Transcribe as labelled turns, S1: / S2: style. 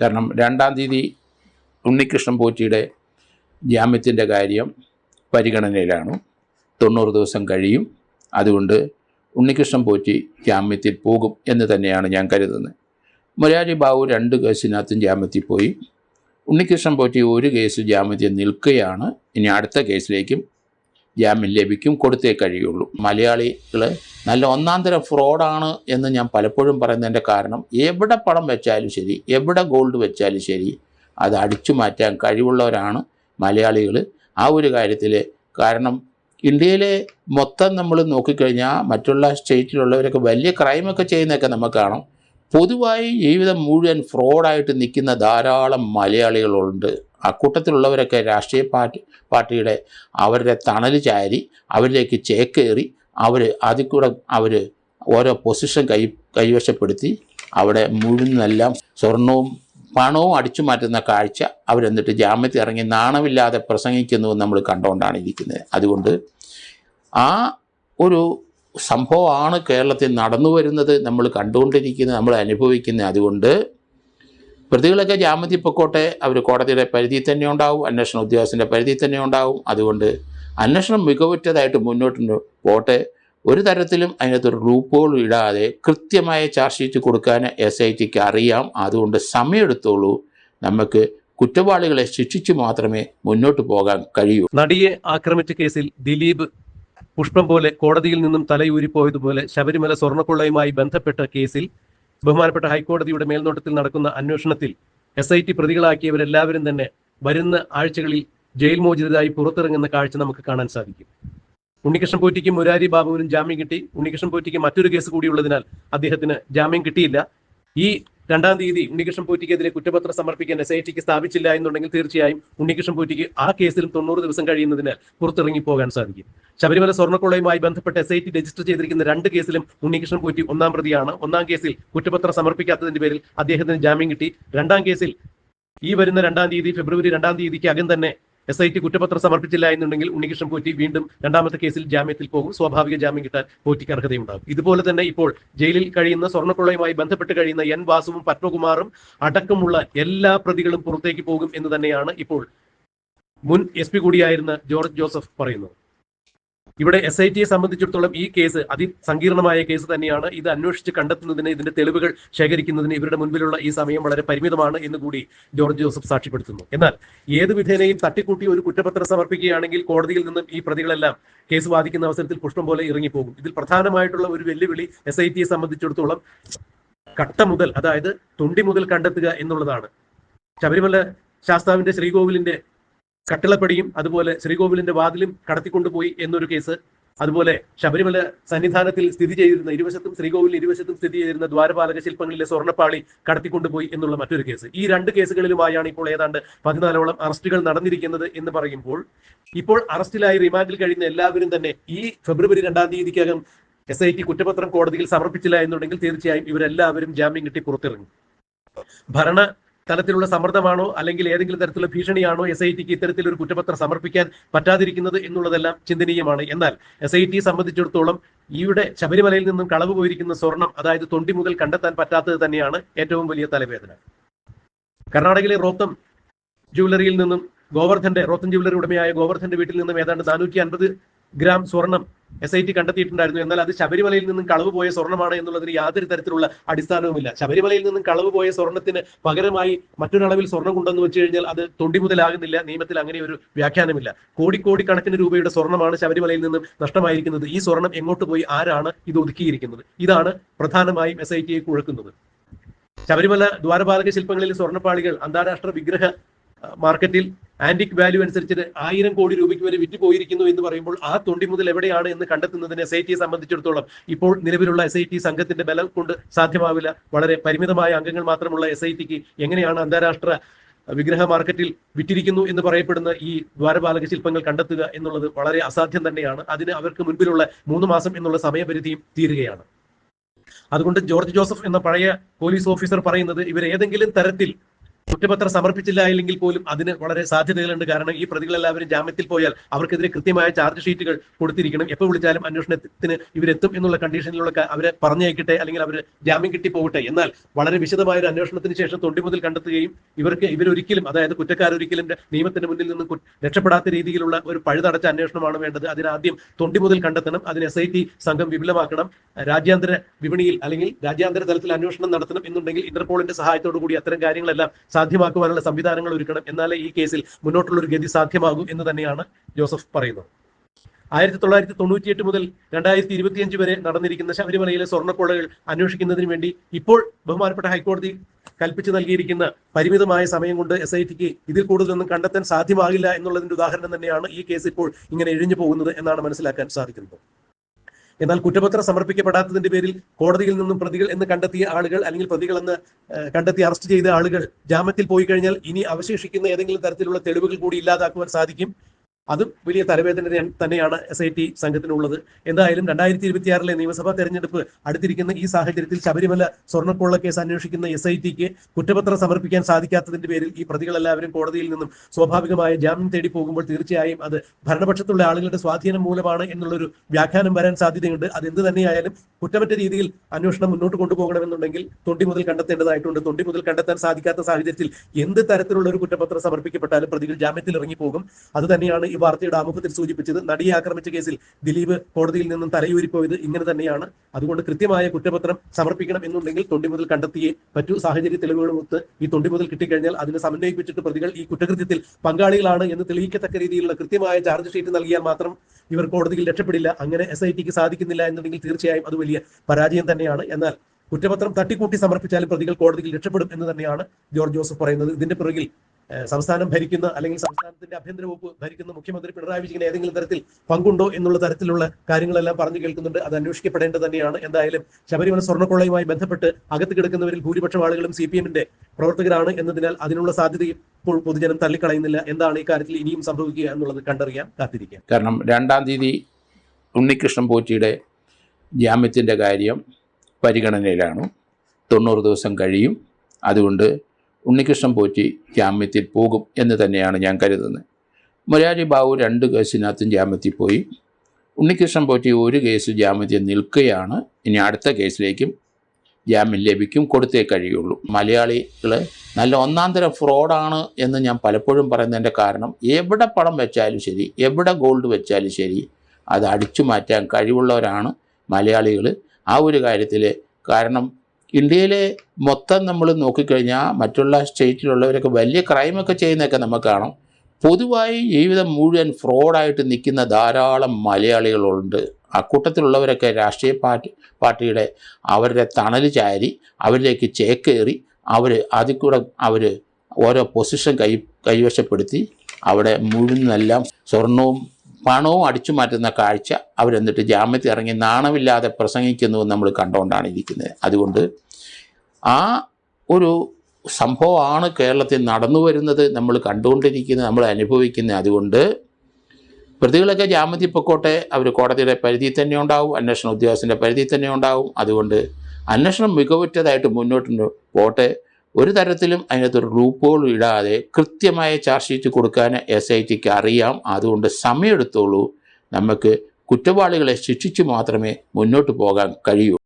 S1: കാരണം രണ്ടാം തീയതി ഉണ്ണികൃഷ്ണൻ പോറ്റിയുടെ ജാമ്യത്തിന്റെ കാര്യം പരിഗണനയിലാണ്. തൊണ്ണൂറ് ദിവസം കഴിയും. അതുകൊണ്ട് ഉണ്ണികൃഷ്ണൻ പോറ്റി ജാമ്യത്തിൽ പോകും എന്ന് തന്നെയാണ് ഞാൻ കരുതുന്നത്. മുരാരി ബാബു രണ്ട് കേസിനകത്തും ജാമ്യത്തിൽ പോയി. ഉണ്ണികൃഷ്ണൻ പോറ്റി ഒരു കേസ് ജാമ്യത്തിൽ നിൽക്കുകയാണ്. ഇനി അടുത്ത കേസിലേക്കും ജാമ്യം ലഭിക്കും കൊടുത്തേ കഴിയുള്ളൂ. മലയാളികൾ നല്ല ഒന്നാം തരം ഫ്രോഡാണ് എന്ന് ഞാൻ പലപ്പോഴും പറയുന്നതിന്റെ കാരണം എവിടെ പണം വെച്ചാലും ശരി എവിടെ ഗോൾഡ് വെച്ചാലും ശരി അത് അടിച്ചു മാറ്റാൻ കഴിവുള്ളവരാണ് മലയാളികൾ ആ ഒരു കാര്യത്തിൽ കാരണം ഇന്ത്യയിലെ മൊത്തം നമ്മൾ നോക്കിക്കഴിഞ്ഞാൽ മറ്റുള്ള സ്റ്റേറ്റിലുള്ളവരൊക്കെ വലിയ ക്രൈമൊക്കെ ചെയ്യുന്നതൊക്കെ നമുക്ക് കാണാം. പൊതുവായി ജീവിതം മുഴുവൻ ഫ്രോഡായിട്ട് നിൽക്കുന്ന ധാരാളം മലയാളികളുണ്ട്. അക്കൂട്ടത്തിലുള്ളവരൊക്കെ രാഷ്ട്രീയ പാർട്ടി പാർട്ടിയുടെ അവരുടെ തണൽ ചാരി അവരിലേക്ക് ചേക്കേറി അവർ അതിൽ കൂടെ അവർ ഓരോ പൊസിഷൻ കൈ കൈവശപ്പെടുത്തി അവിടെ മുഴുവനെല്ലാം സ്വർണവും പണവും അടിച്ചു മാറ്റുന്ന കാഴ്ച അവരെന്നിട്ട് ജാമ്യത്തിൽ ഇറങ്ങി നാണമില്ലാതെ പ്രസംഗിക്കുന്നു നമ്മൾ കണ്ടുകൊണ്ടാണ് ഇരിക്കുന്നത്. അതുകൊണ്ട് ആ ഒരു സംഭവമാണ് കേരളത്തിൽ നടന്നു വരുന്നത്. നമ്മൾ കണ്ടുകൊണ്ടിരിക്കുന്നത് നമ്മൾ അനുഭവിക്കുന്നത് അതുകൊണ്ട് പ്രതികളൊക്കെ ജാമ്യത്തിൽ പൊക്കോട്ടെ. അവർ കോടതിയുടെ പരിധിയിൽ തന്നെ ഉണ്ടാവും അന്വേഷണ ഉദ്യോഗസ്ഥന്റെ പരിധിയിൽ തന്നെ ഉണ്ടാവും. അതുകൊണ്ട് അന്വേഷണം മികവുറ്റതായിട്ട് മുന്നോട്ട് പോട്ടെ. ഒരു തരത്തിലും അതിനകത്തൊരു ലൂപ്പുകൾ ഇടാതെ കൃത്യമായ ചാർജ് ഷീറ്റ് കൊടുക്കാൻ എസ് ഐ ടിക്ക് അറിയാം. അതുകൊണ്ട് സമയമെടുത്തോളൂ. നമുക്ക് കുറ്റവാളികളെ ശിക്ഷിച്ചു മാത്രമേ മുന്നോട്ട് പോകാൻ കഴിയൂ.
S2: നടിയെ ആക്രമിച്ച കേസിൽ ദിലീപ് പുഷ്പം പോലെ കോടതിയിൽ നിന്നും തലയൂരിപ്പോയതുപോലെ ശബരിമല സ്വർണക്കൊള്ളയുമായി ബന്ധപ്പെട്ട കേസിൽ ബഹുമാനപ്പെട്ട ഹൈക്കോടതിയുടെ മേൽനോട്ടത്തിൽ നടക്കുന്ന അന്വേഷണത്തിൽ എസ് ഐ ടി പ്രതികളാക്കിയവരെല്ലാവരും തന്നെ വരുന്ന ആഴ്ചകളിൽ ജയിൽ മോചിതരായി പുറത്തിറങ്ങുന്ന കാഴ്ച നമുക്ക് കാണാൻ സാധിക്കും. ഉണ്ണികൃഷ്ണൻ പോറ്റിക്കും മുരാരി ബാബുവിനും ജാമ്യം കിട്ടി. ഉണ്ണികൃഷ്ണൻ പോറ്റിക്ക് മറ്റൊരു കേസ് കൂടിയുള്ളതിനാൽ അദ്ദേഹത്തിന് ജാമ്യം കിട്ടിയില്ല. ഈ രണ്ടാം തീയതി ഉണ്ണികൃഷ്ണൻ പൂറ്റിക്കെതിരെ കുറ്റപത്രം സമർപ്പിക്കാൻ എസ് ഐ ടിക്ക് സ്ഥാപിച്ചില്ല എന്നുണ്ടെങ്കിൽ തീർച്ചയായും ഉണ്ണികൃഷ്ണൻ പൂറ്റിക്ക് ആ കേസിലും തൊണ്ണൂറ് ദിവസം കഴിയുന്നതിനാൽ പുറത്തിറങ്ങി പോകാൻ സാധിക്കും. ശബരിമല സ്വർണക്കൊള്ളയുമായി ബന്ധപ്പെട്ട് എസ് ഐ ടി രജിസ്റ്റർ ചെയ്തിരിക്കുന്ന രണ്ട് കേസിലും ഉണ്ണികൃഷ്ണൻ പൂറ്റി ഒന്നാം പ്രതിയാണ്. ഒന്നാം കേസിൽ കുറ്റപത്രം സമർപ്പിക്കാത്തതിന്റെ പേരിൽ അദ്ദേഹത്തിന് ജാമ്യം കിട്ടി. രണ്ടാം കേസിൽ ഈ വരുന്ന രണ്ടാം തീയതി ഫെബ്രുവരി രണ്ടാം തീയതിക്ക് അകം തന്നെ എസ് ഐ ടി കുറ്റപത്രം സമർപ്പിച്ചില്ല എന്നുണ്ടെങ്കിൽ ഉണ്ണികൃഷ്ണൻ പോറ്റി വീണ്ടും രണ്ടാമത്തെ കേസിൽ ജാമ്യത്തിൽ പോകും. സ്വാഭാവിക ജാമ്യം കിട്ടാൻ പോറ്റിക്ക് അർഹതയുണ്ടാകും. ഇതുപോലെ തന്നെ ഇപ്പോൾ ജയിലിൽ കഴിയുന്ന സ്വർണക്കൊള്ളയുമായി ബന്ധപ്പെട്ട് കഴിയുന്ന എൻ വാസുവും പത്മകുമാറും അടക്കമുള്ള എല്ലാ പ്രതികളും പുറത്തേക്ക് പോകും എന്ന് തന്നെയാണ് ഇപ്പോൾ മുൻ എസ് കൂടിയായിരുന്ന ജോർജ് ജോസഫ് പറയുന്നത്. ഇവിടെ എസ് ഐ ടിയെ സംബന്ധിച്ചിടത്തോളം ഈ കേസ് അതിസങ്കീർണമായ കേസ് തന്നെയാണ്. ഇത് അന്വേഷിച്ച് കണ്ടെത്തുന്നതിന് ഇതിന്റെ തെളിവുകൾ ശേഖരിക്കുന്നതിന് ഇവരുടെ മുൻപിലുള്ള ഈ സമയം വളരെ പരിമിതമാണ് എന്ന് കൂടി ജോർജ് ജോസഫ് സാക്ഷ്യപ്പെടുത്തുന്നു. എന്നാൽ ഏത് വിധേനയും തട്ടിക്കൂട്ടി ഒരു കുറ്റപത്രം സമർപ്പിക്കുകയാണെങ്കിൽ കോടതിയിൽ നിന്നും ഈ പ്രതികളെല്ലാം കേസ് വാദിക്കുന്ന അവസരത്തിൽ പുഷ്പം പോലെ ഇറങ്ങിപ്പോകും. ഇതിൽ പ്രധാനമായിട്ടുള്ള ഒരു വെല്ലുവിളി എസ് ഐ ടിയെ സംബന്ധിച്ചിടത്തോളം കട്ട മുതൽ അതായത് തൊണ്ടി മുതൽ കണ്ടെത്തുക എന്നുള്ളതാണ്. ശബരിമല ശാസ്താവിന്റെ ശ്രീകോവിലിന്റെ കട്ടിളപ്പടിയും അതുപോലെ ശ്രീകോവിലിന്റെ വാതിലും കടത്തിക്കൊണ്ടുപോയി എന്നൊരു കേസ്. അതുപോലെ ശബരിമല സന്നിധാനത്തിൽ സ്ഥിതി ചെയ്തിരുന്ന ഇരുവശത്തും ശ്രീകോവിൽ ഇരുവശത്തും സ്ഥിതി ചെയ്തിരുന്ന ദ്വാരപാലക ശില്പങ്ങളിലെ സ്വർണപ്പാളി കടത്തിക്കൊണ്ടുപോയി എന്നുള്ള മറ്റൊരു കേസ്. ഈ രണ്ട് കേസുകളിലുമായാണ് ഇപ്പോൾ ഏതാണ്ട് പതിനാലോളം അറസ്റ്റുകൾ നടന്നിരിക്കുന്നത് എന്ന് പറയുമ്പോൾ ഇപ്പോൾ അറസ്റ്റിലായി റിമാൻഡിൽ കഴിയുന്ന എല്ലാവരും തന്നെ ഈ ഫെബ്രുവരി രണ്ടാം തീയതിക്കകം എസ് ഐ ടി കുറ്റപത്രം കോടതിയിൽ സമർപ്പിച്ചില്ല എന്നുണ്ടെങ്കിൽ തീർച്ചയായും ഇവരെല്ലാവരും ജാമ്യം കിട്ടി പുറത്തിറങ്ങും. ഭരണ തലത്തിലുള്ള സമ്മർദ്ദമാണോ അല്ലെങ്കിൽ ഏതെങ്കിലും തരത്തിലുള്ള ഭീഷണിയാണോ എസ് ഐ ടിക്ക് ഇത്തരത്തിലൊരു കുറ്റപത്രം സമർപ്പിക്കാൻ പറ്റാതിരിക്കുന്നത് എന്നുള്ളതെല്ലാം ചിന്തനീയമാണ്. എന്നാൽ എസ് ഐ ടി സംബന്ധിച്ചിടത്തോളം ഈയുടെ ശബരിമലയിൽ നിന്നും കളവ് പോയിരിക്കുന്ന സ്വർണം അതായത് തൊണ്ടി മുതൽ കണ്ടെത്താൻ പറ്റാത്തത് തന്നെയാണ് ഏറ്റവും വലിയ തലവേദന. കർണാടകയിലെ റോത്തം ജുവലറിയിൽ നിന്നും ഗോവർദ്ധന്റെ റോത്തം ജുവലറി ഉടമയായ ഗോവർദ്ധന്റെ വീട്ടിൽ നിന്നും ഏതാണ്ട് നാനൂറ്റി ഗ്രാം സ്വർണം എസ് ഐ ടി കണ്ടെത്തിയിട്ടുണ്ടായിരുന്നു. എന്നാൽ അത് ശബരിമലയിൽ നിന്നും കളവ് പോയ സ്വർണമാണ് എന്നുള്ളതിന് യാതൊരു തരത്തിലുള്ള അടിസ്ഥാനവുമില്ല. ശബരിമലയിൽ നിന്നും കളവ് പോയ സ്വർണത്തിന് പകരമായി മറ്റൊരളവിൽ സ്വർണം കൊണ്ടെന്ന് വെച്ച് കഴിഞ്ഞാൽ അത് തൊണ്ടി മുതലാകുന്നില്ല. നിയമത്തിൽ അങ്ങനെ ഒരു വ്യാഖ്യാനമില്ല. കോടിക്കോടി കണക്കിന് രൂപയുടെ സ്വർണമാണ് ശബരിമലയിൽ നിന്നും നഷ്ടമായിരിക്കുന്നത്. ഈ സ്വർണം എങ്ങോട്ട് പോയി? ആരാണ് ഇത് ഒതുക്കിയിരിക്കുന്നത്? ഇതാണ് പ്രധാനമായും എസ് ഐ ടിയെ കുഴക്കുന്നത്. ശബരിമല ദ്വാരപാലക ശില്പങ്ങളിൽ സ്വർണപ്പാളികൾ അന്താരാഷ്ട്ര വിഗ്രഹ മാർക്കറ്റിൽ ആന്റിക് വാല്യൂ അനുസരിച്ച് ആയിരം കോടി രൂപയ്ക്ക് വരെ വിറ്റ് പോയിരിക്കുന്നു എന്ന് പറയുമ്പോൾ ആ തൊണ്ടി മുതൽ എവിടെയാണ് എന്ന് കണ്ടെത്തുന്നതിന് എസ് ഐ ടിയെ സംബന്ധിച്ചിടത്തോളം ഇപ്പോൾ നിലവിലുള്ള എസ് ഐ ടി സംഘത്തിന്റെ ബലം കൊണ്ട് സാധ്യമാവില്ല. വളരെ പരിമിതമായ അംഗങ്ങൾ മാത്രമുള്ള എസ് ഐ ടിക്ക് എങ്ങനെയാണ് അന്താരാഷ്ട്ര വിഗ്രഹ മാർക്കറ്റിൽ വിറ്റിരിക്കുന്നു എന്ന് പറയപ്പെടുന്ന ഈ ദ്വാരപാലക ശില്പങ്ങൾ കണ്ടെത്തുക എന്നുള്ളത് വളരെ അസാധ്യം തന്നെയാണ്. അതിന് അവർക്ക് മുൻപിലുള്ള മൂന്ന് മാസം എന്നുള്ള സമയപരിധിയും തീരുകയാണ്. അതുകൊണ്ട് ജോർജ് ജോസഫ് എന്ന പഴയ പോലീസ് ഓഫീസർ പറയുന്നത് ഇവർ ഏതെങ്കിലും തരത്തിൽ കുറ്റപത്രം സമർപ്പിച്ചില്ല എങ്കിൽ പോലും അതിന് വളരെ സാധ്യതകളുണ്ട്. കാരണം ഈ പ്രതികളെല്ലാവരും ജാമ്യത്തിൽ പോയാൽ അവർക്കെതിരെ കൃത്യമായ ചാർജ് ഷീറ്റുകൾ കൊടുത്തിരിക്കണം. എപ്പോൾ വിളിച്ചാലും അന്വേഷണത്തിന് ഇവരെത്തും എന്നുള്ള കണ്ടീഷനിലുള്ള അവരെ പറഞ്ഞയക്കട്ടെ അല്ലെങ്കിൽ അവർ ജാമ്യം കിട്ടി പോകട്ടെ. എന്നാൽ വളരെ വിശദമായ ഒരു അന്വേഷണത്തിന് ശേഷം തൊണ്ടി മുതൽ കണ്ടെത്തുകയും ഇവർക്ക് ഇവരൊരിക്കലും അതായത് കുറ്റക്കാരൊരിക്കലും നിയമത്തിന് മുന്നിൽ നിന്നും രക്ഷപ്പെടാത്ത രീതിയിലുള്ള ഒരു പഴുതടച്ച അന്വേഷണമാണ് വേണ്ടത്. അതിനാദ്യം തൊണ്ടി മുതൽ കണ്ടെത്തണം. അതിന് എസ് ഐ ടി സംഘം വിപുലമാക്കണം. രാജ്യാന്തര വിപണിയിൽ അല്ലെങ്കിൽ രാജ്യാന്തര തലത്തിൽ അന്വേഷണം നടത്തണം എന്നുണ്ടെങ്കിൽ ഇന്റർപോളിന്റെ സഹായത്തോടു കൂടി അത്തരം കാര്യങ്ങളെല്ലാം സാധ്യമാക്കുവാനുള്ള സംവിധാനങ്ങൾ ഒരുക്കണം എന്നാലേ ഈ കേസിൽ മുന്നോട്ടുള്ള ഒരു ഗതി സാധ്യമാകും എന്ന് തന്നെയാണ് ജോസഫ് പറയുന്നത്. ആയിരത്തി തൊള്ളായിരത്തി തൊണ്ണൂറ്റിയെട്ട് മുതൽ രണ്ടായിരത്തി ഇരുപത്തിയഞ്ച് വരെ നടന്നിരിക്കുന്ന ശബരിമലയിലെ സ്വർണക്കൊള്ളകൾ അന്വേഷിക്കുന്നതിന് വേണ്ടി ഇപ്പോൾ ബഹുമാനപ്പെട്ട ഹൈക്കോടതി കൽപ്പിച്ചു നൽകിയിരിക്കുന്ന പരിമിതമായ സമയം കൊണ്ട് എസ് ഐ ടിക്ക് ഇതിൽ കൂടുതലൊന്നും കണ്ടെത്താൻ സാധ്യമാകില്ല എന്നുള്ളതിന്റെ ഉദാഹരണം തന്നെയാണ് ഈ കേസ് ഇപ്പോൾ ഇങ്ങനെ എഴിഞ്ഞു പോകുന്നത് എന്നാണ് മനസ്സിലാക്കാൻ സാധിക്കുന്നത്. എന്നാൽ കുറ്റപത്രം സമർപ്പിക്കപ്പെടാത്തതിന്റെ പേരിൽ കോടതിയിൽ നിന്നും പ്രതികൾ എന്ന് കണ്ടെത്തിയ ആളുകൾ അല്ലെങ്കിൽ പ്രതികൾ എന്ന് കണ്ടെത്തി അറസ്റ്റ് ചെയ്ത ആളുകൾ ജാമ്യത്തിൽ പോയി കഴിഞ്ഞാൽ ഇനി അവശേഷിക്കുന്ന ഏതെങ്കിലും തരത്തിലുള്ള തെളിവുകൾ കൂടി ഇല്ലാതാക്കുവാൻ സാധിക്കും. അതും വലിയ തലവേദന തന്നെയാണ് എസ് ഐ ടി സംഘത്തിനുള്ളത്. എന്തായാലും രണ്ടായിരത്തി ഇരുപത്തിയാറിലെ നിയമസഭാ തെരഞ്ഞെടുപ്പ് അടുത്തിരിക്കുന്ന ഈ സാഹചര്യത്തിൽ ശബരിമല സ്വർണക്കൊള്ള കേസ് അന്വേഷിക്കുന്ന എസ് ഐ ടിക്ക് കുറ്റപത്രം സമർപ്പിക്കാൻ സാധിക്കാത്തതിന്റെ പേരിൽ ഈ പ്രതികളെല്ലാവരും കോടതിയിൽ നിന്നും സ്വാഭാവികമായ ജാമ്യം തേടി പോകുമ്പോൾ തീർച്ചയായും അത് ഭരണപക്ഷത്തുള്ള ആളുകളുടെ സ്വാധീനം മൂലമാണ് എന്നുള്ളൊരു വ്യാഖ്യാനം വരാൻ സാധ്യതയുണ്ട്. അത് എന്ത് തന്നെയായാലും കുറ്റമറ്റ രീതിയിൽ അന്വേഷണം മുന്നോട്ട് കൊണ്ടുപോകണമെന്നുണ്ടെങ്കിൽ തൊണ്ടി മുതൽ കണ്ടെത്തേണ്ടതായിട്ടുണ്ട്. തൊണ്ടി മുതൽ കണ്ടെത്താൻ സാധിക്കാത്ത സാഹചര്യത്തിൽ എന്ത് തരത്തിലുള്ള ഒരു കുറ്റപത്രം സമർപ്പിക്കപ്പെട്ടാലും പ്രതികൾ ജാമ്യത്തിൽ ഇറങ്ങിപ്പോകും അത് തന്നെയാണ് ഈ വാർത്തയുടെ ആമുഖത്തിൽ സൂചിപ്പിച്ചത് നടിയെ ആക്രമിച്ച കേസിൽ ദിലീപ് കോടതിയിൽ നിന്നും തലയൂരിപ്പോയത് ഇങ്ങനെ തന്നെയാണ്. അതുകൊണ്ട് കൃത്യമായ കുറ്റപത്രം സമർപ്പിക്കണം എന്നുണ്ടെങ്കിൽ തൊണ്ടി മുതൽ കണ്ടെത്തിയേ പറ്റൂ. സാഹചര്യ തെളിവുകളുമൊത്ത് ഈ തൊണ്ടി മുതൽ കിട്ടിക്കഴിഞ്ഞാൽ അതിനെ സമന്വയിപ്പിച്ചിട്ട് പ്രതികൾ ഈ കുറ്റകൃത്യത്തിൽ പങ്കാളികളാണ് എന്ന് തെളിയിക്കത്തക്ക രീതിയിലുള്ള കൃത്യമായ ചാർജ് ഷീറ്റ് നൽകിയാൽ മാത്രം ഇവർ കോടതിയിൽ രക്ഷപ്പെടില്ല. അങ്ങനെ എസ് ഐ ടിക്ക് സാധിക്കുന്നില്ല എന്നുണ്ടെങ്കിൽ തീർച്ചയായും അത് വലിയ പരാജയം തന്നെയാണ്. എന്നാൽ കുറ്റപത്രം തട്ടിക്കൂട്ടി സമർപ്പിച്ചാലും പ്രതികൾ കോടതിയിൽ രക്ഷപ്പെടും എന്ന് തന്നെയാണ് ജോർജ് ജോസഫ് പറയുന്നത്. ഇതിന്റെ പിറകിൽ സംസ്ഥാനം ഭരിക്കുന്ന അല്ലെങ്കിൽ സംസ്ഥാനത്തിന്റെ ആഭ്യന്തര വകുപ്പ് ഭരിക്കുന്ന മുഖ്യമന്ത്രി പിണറായി വിജയൻ ഏതെങ്കിലും തരത്തിൽ പങ്കുണ്ടോ എന്നുള്ള തരത്തിലുള്ള കാര്യങ്ങളെല്ലാം പറഞ്ഞു കേൾക്കുന്നുണ്ട്. അത് അന്വേഷിക്കപ്പെടേണ്ടത് തന്നെയാണ്. എന്തായാലും ശബരിമല സ്വർണക്കൊള്ളയുമായി ബന്ധപ്പെട്ട് അകത്ത് കിടക്കുന്നവരിൽ ഭൂരിപക്ഷം ആളുകളും സി പി എമ്മിന്റെ പ്രവർത്തകരാണ് എന്നതിനാൽ അതിനുള്ള സാധ്യതയും ഇപ്പോൾ പൊതുജനം തള്ളിക്കളയുന്നില്ല. എന്താണ് ഈ കാര്യത്തിൽ ഇനിയും സംഭവിക്കുക എന്നുള്ളത് കണ്ടറിയാൻ കാത്തിരിക്കാം.
S1: കാരണം രണ്ടാം തീയതി ഉണ്ണികൃഷ്ണൻ പോറ്റിയുടെ ജാമ്യത്തിന്റെ കാര്യം പരിഗണനയിലാണ്. തൊണ്ണൂറ് ദിവസം കഴിയും. അതുകൊണ്ട് ഉണ്ണികൃഷ്ണൻ പോറ്റി ജാമ്യത്തിൽ പോകും എന്ന് തന്നെയാണ് ഞാൻ കരുതുന്നത്. മുരാരി ബാബു രണ്ട് കേസിനകത്തും ജാമ്യത്തിൽ പോയി. ഉണ്ണികൃഷ്ണൻ പോറ്റി ഒരു കേസ് ജാമ്യത്തിൽ നിൽക്കുകയാണ്. ഇനി അടുത്ത കേസിലേക്കും ജാമ്യം ലഭിക്കും കൊടുത്തേ കഴിയുള്ളൂ. മലയാളികൾ നല്ല ഒന്നാം തരം ഫ്രോഡാണ് എന്ന് ഞാൻ പലപ്പോഴും പറയുന്നതിന്റെ കാരണം എവിടെ പണം വെച്ചാലും ശരി എവിടെ ഗോൾഡ് വെച്ചാലും ശരി അത് അടിച്ചു മാറ്റാൻ കഴിവുള്ളവരാണ് മലയാളികൾ ആ ഒരു കാര്യത്തിൽ കാരണം ഇന്ത്യയിലെ മൊത്തം നമ്മൾ നോക്കിക്കഴിഞ്ഞാൽ മറ്റുള്ള സ്റ്റേറ്റിലുള്ളവരൊക്കെ വലിയ ക്രൈമൊക്കെ ചെയ്യുന്നതൊക്കെ നമുക്ക് കാണാം. പൊതുവായി ജീവിതം മുഴുവൻ ഫ്രോഡായിട്ട് നിൽക്കുന്ന ധാരാളം മലയാളികളുണ്ട്. അക്കൂട്ടത്തിലുള്ളവരൊക്കെ രാഷ്ട്രീയ പാർട്ടി പാർട്ടിയുടെ അവരുടെ തണൽ ചാരി അവരിലേക്ക് ചേക്കേറി അവർ അതിൽ കൂടെ അവർ ഓരോ പൊസിഷൻ കൈ കൈവശപ്പെടുത്തി അവിടെ മുഴുവനെല്ലാം സ്വർണവും പണവും അടിച്ചു മാറ്റുന്ന കാഴ്ച അവരെന്നിട്ട് ജാമ്യത്തിൽ ഇറങ്ങി നാണമില്ലാതെ പ്രസംഗിക്കുന്നു നമ്മൾ കണ്ടുകൊണ്ടാണ് ഇരിക്കുന്നത്. അതുകൊണ്ട് ആ ഒരു സംഭവമാണ് കേരളത്തിൽ നടന്നു വരുന്നത് നമ്മൾ കണ്ടുകൊണ്ടിരിക്കുന്നത് നമ്മൾ അനുഭവിക്കുന്നത്. അതുകൊണ്ട് പ്രതികളൊക്കെ ജാമ്യത്തിൽ പൊക്കോട്ടെ അവർ കോടതിയുടെ പരിധി തന്നെ ഉണ്ടാവും അന്വേഷണ ഉദ്യോഗസ്ഥന്റെ പരിധി തന്നെ ഉണ്ടാവും. അതുകൊണ്ട് അന്വേഷണം മികവുറ്റതായിട്ട് മുന്നോട്ട് പോട്ടെ. ഒരു തരത്തിലും അതിനകത്തൊരു ലൂപ്പുകൾ ഇടാതെ കൃത്യമായ ചാർജ് ഷീറ്റ് കൊടുക്കാൻ എസ് ഐ ടിക്ക് അറിയാം. അതുകൊണ്ട് സമയമെടുത്തോളൂ. നമുക്ക് കുറ്റവാളികളെ ശിക്ഷിച്ചു മാത്രമേ മുന്നോട്ട് പോകാൻ കഴിയൂ.